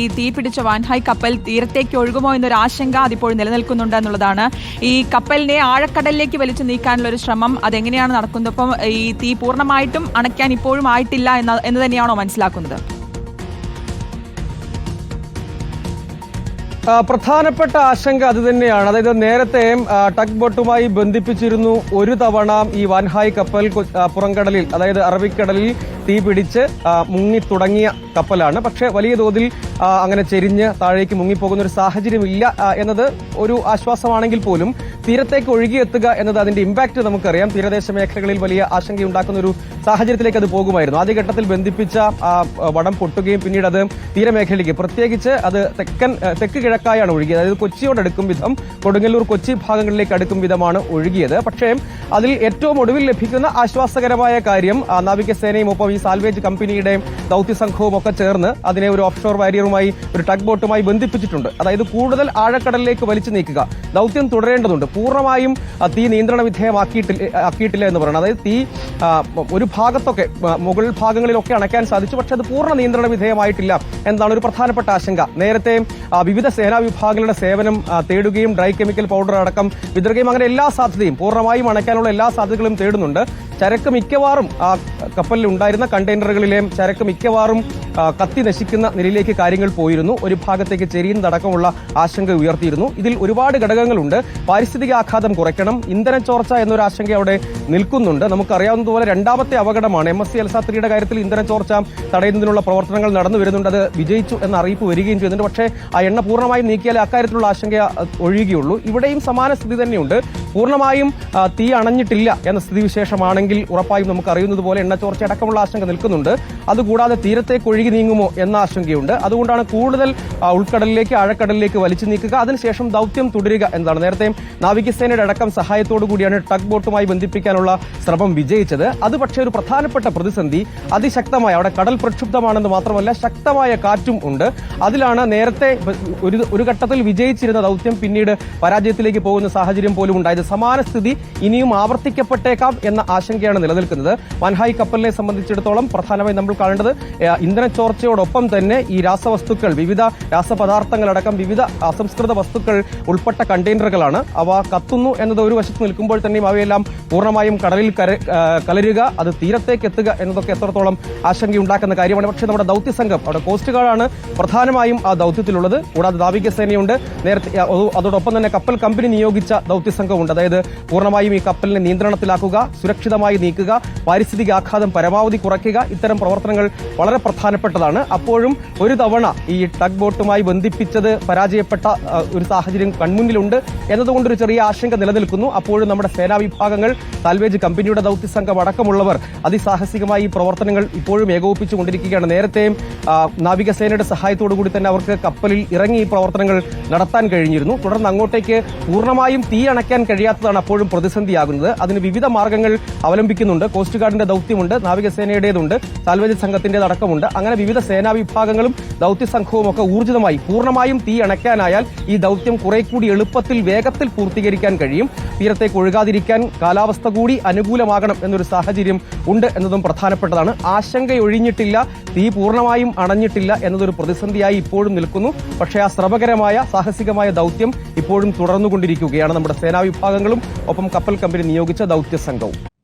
ഈ തീ പിടിച്ച വാൻഹായ് കപ്പൽ തീരത്തേക്ക് ഒഴുകുമോ എന്നൊരു ആശങ്ക അതിപ്പോൾ നിലനിൽക്കുന്നുണ്ട് എന്നുള്ളതാണ്. ഈ കപ്പലിനെ ആഴക്കടലിലേക്ക് വലിച്ചു നീക്കാനുള്ള ഒരു ശ്രമം അതെങ്ങനെയാണ് നടക്കുന്നത്? ഈ തീ പൂർണമായിട്ടും അണയ്ക്കാൻ ഇപ്പോഴും ആയിട്ടില്ല എന്ന് തന്നെയാണോ മനസ്സിലാക്കുന്നത്? പ്രധാനപ്പെട്ട ആശങ്ക അത് തന്നെയാണ്. അതായത് നേരത്തെ ടഗ് ബോട്ടുമായി ബന്ധിപ്പിച്ചിരുന്നു ഒരു തവണ ഈ വാൻഹായ് കപ്പൽ പുറംകടലിൽ അതായത് അറബിക്കടലിൽ തീ പിടിച്ച് മുങ്ങിത്തുടങ്ങിയ മുങ്ങി തുടങ്ങിയ കപ്പലാണ്. പക്ഷേ വലിയ തോതിൽ അങ്ങനെ ചെരിഞ്ഞ് താഴേക്ക് മുങ്ങിപ്പോകുന്ന ഒരു സാഹചര്യമില്ല എന്നത് ഒരു ആശ്വാസമാണെങ്കിൽ പോലും തീരത്തേക്ക് ഒഴുകിയെത്തുക എന്നത് അതിന്റെ ഇമ്പാക്ട് നമുക്കറിയാം. തീരദേശ മേഖലകളിൽ വലിയ ആശങ്കയുണ്ടാക്കുന്ന ഒരു സാഹചര്യത്തിലേക്ക് അത് പോകുമായിരുന്നു. ആദ്യഘട്ടത്തിൽ ബന്ധിപ്പിച്ച വടം പൊട്ടുകയും പിന്നീട് അത് തീരമേഖലയിലേക്ക് പ്രത്യേകിച്ച് അത് തെക്കൻ തെക്ക് കിഴക്കായാണ് ഒഴുകിയത്. അതായത് കൊച്ചിയോടടുക്കും വിധം കൊടുങ്ങല്ലൂർ കൊച്ചി ഭാഗങ്ങളിലേക്ക് അടുക്കും വിധമാണ് ഒഴുകിയത്. പക്ഷേ അതിൽ ഏറ്റവും ഒടുവിൽ ലഭിക്കുന്ന ആശ്വാസകരമായ കാര്യം നാവികസേനയും ഒപ്പം ഈ സാൽവേജ് കമ്പനിയുടെയും ദൌത്യ സംഘവും ഒക്കെ ചേർന്ന് അതിനെ ഒരു ഓഫ്ഷോർ വാരിയറുമായി ഒരു ടഗ് ബോട്ടുമായി ബന്ധിപ്പിച്ചിട്ടുണ്ട്. അതായത് കൂടുതൽ ആഴക്കടലിലേക്ക് വലിച്ചു നീക്കുക. ദൌത്യം തുടരേണ്ടതുണ്ട്. പൂർണമായും തീ നിയന്ത്രണ വിധേയമാക്കിയിട്ടില്ല ആക്കിയിട്ടില്ല എന്ന് പറയുന്നത് അതായത് തീ ഒരു ഭാഗത്തൊക്കെ മുകൾ ഭാഗങ്ങളിലൊക്കെ അണയ്ക്കാൻ സാധിച്ചു. പക്ഷേ അത് പൂർണ നിയന്ത്രണ വിധേയമായിട്ടില്ല എന്നതാണ് ഒരു പ്രധാനപ്പെട്ട ആശങ്ക. നേരത്തെ വിവിധ സേനാ വിഭാഗങ്ങളുടെ സേവനം തേടുകയും ഡ്രൈ കെമിക്കൽ പൗഡർ അടക്കം വിതറുകയും അങ്ങനെ എല്ലാ സാധ്യതയും പൂർണമായും അണയ്ക്കാനുള്ള എല്ലാ സാധ്യതകളും തേടുന്നുണ്ട്. ചരക്ക് മിക്കവാറും ആ കപ്പലിൽ ഉണ്ടായിരുന്ന കണ്ടെയ്നറുകളിലെ ചരക്ക് മിക്കവാറും കത്തി നശിക്കുന്ന നിലയിലേക്ക് കാര്യങ്ങൾ പോയിരുന്നു. ഒരു ഭാഗത്തേക്ക് ചെരിയുന്നതടക്കമുള്ള ആശങ്ക ഉയർത്തിയിരുന്നു. ഇതിൽ ഒരുപാട് ഘടകങ്ങളുണ്ട്. പാരിസ്ഥിതിക ആഘാതം കുറയ്ക്കണം ഇന്ധന ചോർച്ച എന്നൊരു ആശങ്ക അവിടെ നിൽക്കുന്നുണ്ട്. നമുക്കറിയാവുന്നതുപോലെ രണ്ടാമത്തെ അപകടമാണ് എം എസ് സി എൽസാത്രിയുടെ കാര്യത്തിൽ ഇന്ധന ചോർച്ച തടയുന്നതിനുള്ള പ്രവർത്തനങ്ങൾ നടന്നു വരുന്നുണ്ട്. അത് വിജയിച്ചു എന്ന അറിയിപ്പ് വരികയും ചെയ്യുന്നുണ്ട്. പക്ഷേ ആ എണ്ണ പൂർണമായും നീക്കിയാൽ അക്കാര്യത്തിലുള്ള ആശങ്ക ഒഴിയുകയുള്ളൂ ഇവിടെയും സമാന സ്ഥിതി തന്നെയുണ്ട്. പൂർണമായും തീ അണഞ്ഞിട്ടില്ല എന്ന സ്ഥിതിവിശേഷമാണെങ്കിൽ ഉറപ്പായും നമുക്ക് അറിയുന്നത് പോലെ എണ്ണ ചോർച്ച അടക്കമുള്ള ആശങ്ക നിൽക്കുന്നുണ്ട്. അതുകൂടാതെ തീരത്തേക്ക് ഒഴുകി നീങ്ങുമോ എന്ന ആശങ്കയുണ്ട്. അതുകൊണ്ടാണ് കൂടുതൽ ഉൾക്കടലിലേക്ക് ആഴക്കടലിലേക്ക് വലിച്ചു നീക്കുക. അതിനുശേഷം ദൗത്യം തുടരുക എന്നതാണ്. നേരത്തെ നാവികസേനയുടെ അടക്കം സഹായത്തോടു കൂടിയാണ് ടഗ് ബോട്ടുമായി ബന്ധിപ്പിക്കാനുള്ള ശ്രമം വിജയിച്ചത്. അത് പക്ഷേ ഒരു പ്രധാനപ്പെട്ട പ്രതിസന്ധി. അതിശക്തമായ അവിടെ കടൽ പ്രക്ഷുബ്ധമാണെന്ന് മാത്രമല്ല ശക്തമായ കാറ്റും ഉണ്ട്. അതിലാണ് നേരത്തെ ഒരു ഒരു ഘട്ടത്തിൽ വിജയിച്ചിരുന്ന ദൗത്യം പിന്നീട് പരാജയത്തിലേക്ക് പോകുന്ന സാഹചര്യം പോലും ഉണ്ടായത്. സമാന സ്ഥിതി ഇനിയും ആവർത്തിക്കപ്പെട്ടേക്കാം എന്ന ആശങ്കയാണ് നിലനിൽക്കുന്നത്. വൻഹായ് കപ്പലിനെ സംബന്ധിച്ചിടത്തോളം പ്രധാനമായും നമ്മൾ കാണേണ്ടത് ഇന്ധന ചോർച്ചയോടൊപ്പം തന്നെ ഈ രാസവസ്തുക്കൾ വിവിധ രാസപദാർത്ഥങ്ങളടക്കം വിവിധ അസംസ്കൃത വസ്തുക്കൾ ഉൾപ്പെട്ട കണ്ടെയ്നറുകളാണ്. അവ കത്തുന്നു എന്നത് ഒരു വശത്ത് നിൽക്കുമ്പോൾ തന്നെയും അവയെല്ലാം പൂർണമായും കടലിൽ കലരുക അത് തീരത്തേക്ക് എത്തുക എന്നതൊക്കെ എത്രത്തോളം ആശങ്കയുണ്ടാക്കുന്ന കാര്യമാണ്. പക്ഷേ നമ്മുടെ ദൗത്യ സംഘം അവിടെ കോസ്റ്റ് ഗാർഡാണ് പ്രധാനമായും ആ ദൗത്യത്തിലുള്ളത്. കൂടാതെ നാവികസേനയുണ്ട് നേരത്തെ അതോടൊപ്പം തന്നെ കപ്പൽ കമ്പനി നിയോഗിച്ച ദൗത്യ സംഘമുണ്ട് അതായത് പൂർണമായും ഈ കപ്പലിനെ നിയന്ത്രണത്തിലാക്കുക സുരക്ഷിതമായി നീക്കുക. പാരിസ്ഥിതിക ആഘാതം പരമാവധി കുറയ്ക്കുക. ഇത്തരം പ്രവർത്തനങ്ങൾ വളരെ പ്രധാനപ്പെട്ടതാണ്. അപ്പോഴും ഒരു തവണ ഈ ടഗ് ബോട്ടുമായി ബന്ധിപ്പിച്ചത് പരാജയപ്പെട്ട ഒരു സാഹചര്യം കൺമുന്നിലുണ്ട് എന്നതുകൊണ്ട് ഒരു ചെറിയ ആശങ്ക നിലനിൽക്കുന്നു. അപ്പോഴും നമ്മുടെ സേനാ വിഭാഗങ്ങൾ സാൽവേജ് കമ്പനിയുടെ ദൗത്യ സംഘം അടക്കമുള്ളവർ അതിസാഹസികമായി ഈ പ്രവർത്തനങ്ങൾ ഇപ്പോഴും ഏകോപിപ്പിച്ചുകൊണ്ടിരിക്കുകയാണ്. നേരത്തെയും നാവികസേനയുടെ സഹായത്തോടു കൂടി തന്നെ അവർക്ക് കപ്പലിൽ ഇറങ്ങി ഈ പ്രവർത്തനങ്ങൾ നടത്താൻ കഴിഞ്ഞിരുന്നു. തുടർന്ന് അങ്ങോട്ടേക്ക് പൂർണമായും തീ അണയ്ക്കാൻ കഴിയാത്തതാണ് അപ്പോഴും പ്രതിസന്ധിയാകുന്നത്. അതിന് വിവിധ മാർഗങ്ങൾ അവലംബിക്കുന്നുണ്ട്. കോസ്റ്റ് ഗാർഡിന്റെ ദൗത്യമുണ്ട് നാവികസേനയുടേതുണ്ട് സാൽവേജ് സംഘത്തിന്റേതടക്കമുണ്ട് അങ്ങനെ വിവിധ സേനാ വിഭാഗങ്ങളും ദൗത്യ സംഘവും ഒക്കെ ഊർജിതമായി പൂർണമായും തീ അണയ്ക്കാനായാൽ ഈ ദൗത്യം കുറെ കൂടി എളുപ്പത്തിൽ വേഗത്തിൽ പൂർത്തീകരിക്കാൻ കഴിയും. തീരത്തേക്ക് ഒഴുകാതിരിക്കാൻ കാലാവസ്ഥ കൂടി അനുകൂലമാകണം എന്നൊരു സാഹചര്യം ഉണ്ട് എന്നതും പ്രധാനപ്പെട്ടതാണ്. ആശങ്കയൊഴിഞ്ഞിട്ടില്ല തീ പൂർണമായും അണഞ്ഞിട്ടില്ല എന്നതൊരു പ്രതിസന്ധിയായി ഇപ്പോഴും നിൽക്കുന്നു. പക്ഷേ ആ ശ്രമകരമായ സാഹസികമായ ദൗത്യം ഇപ്പോഴും തുടർന്നുകൊണ്ടിരിക്കുകയാണ്. നമ്മുടെ സേനാ വിഭാഗങ്ങളും ഒപ്പം കപ്പൽ കമ്പനി നിയോഗിച്ച ദൗത്യ സംഘവും